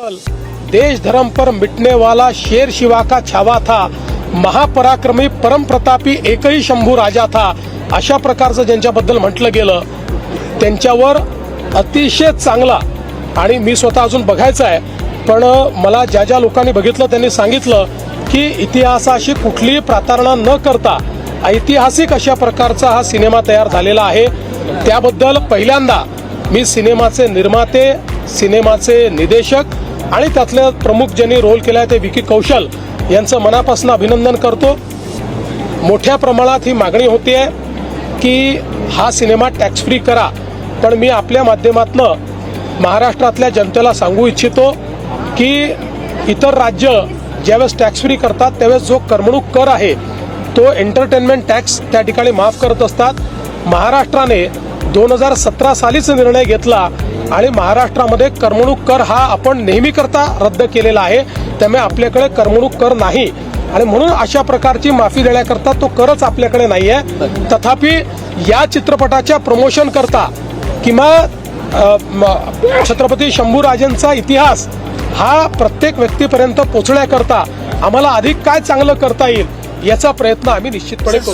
देश धर्म पर मिटने वाला शेर शिवा का छावा था। महापराक्रमी परम प्रतापी एकही शंभू राजा था। अशा प्रकारचं ज्यांच्याबद्दल म्हटलं गेलं त्यांच्यावर अतिशय चांगला आणि मी स्वतः अजून बघायचं आहे पण मला ज्या ज्या लोकांनी बघितलं त्यांनी सांगितलं की इतिहासाशी कुठलीही प्रातारणा न करता ऐतिहासिक अशा प्रकारचा हा सिनेमा तयार झालेला आहे. त्याबद्दल पहिल्यांदा मी सिनेमाचे निर्माते सिनेमाचे निदेशक आणि त्यातल्या प्रमुख ज्यांनी रोल केला आहे ते विकी कौशल यांचं मनापासून अभिनंदन करतो. मोठ्या प्रमाणात ही मागणी होती आहे की हा सिनेमा टॅक्स फ्री करा. पण मी आपल्या माध्यमातनं महाराष्ट्रातल्या जनतेला सांगू इच्छितो की इतर राज्य ज्यावेळेस टॅक्स फ्री करतात त्यावेळेस जो करमणूक कर आहे तो एंटरटेनमेंट टॅक्स त्या ठिकाणी माफ करत असतात. महाराष्ट्राने दोन हजार सतरा सालीच निर्णय घेतला आणि महाराष्ट्रामध्ये करमणूक कर हा आपण नेहमी करता रद्द केलेला आहे. त्यामुळे आपल्याकडे करमणूक कर नाही. आणि म्हणून अशा प्रकारची माफी देण्याकरता तो करच आपल्याकडे नाही आहे तथापि या चित्रपटाच्या प्रमोशन करता किंवा अ, म- छत्रपती शंभूराजांचा इतिहास हा प्रत्येक व्यक्तीपर्यंत पोचण्याकरता आम्हाला अधिक काय चांगलं करता येईल याचा प्रयत्न आम्ही निश्चितपणे करू.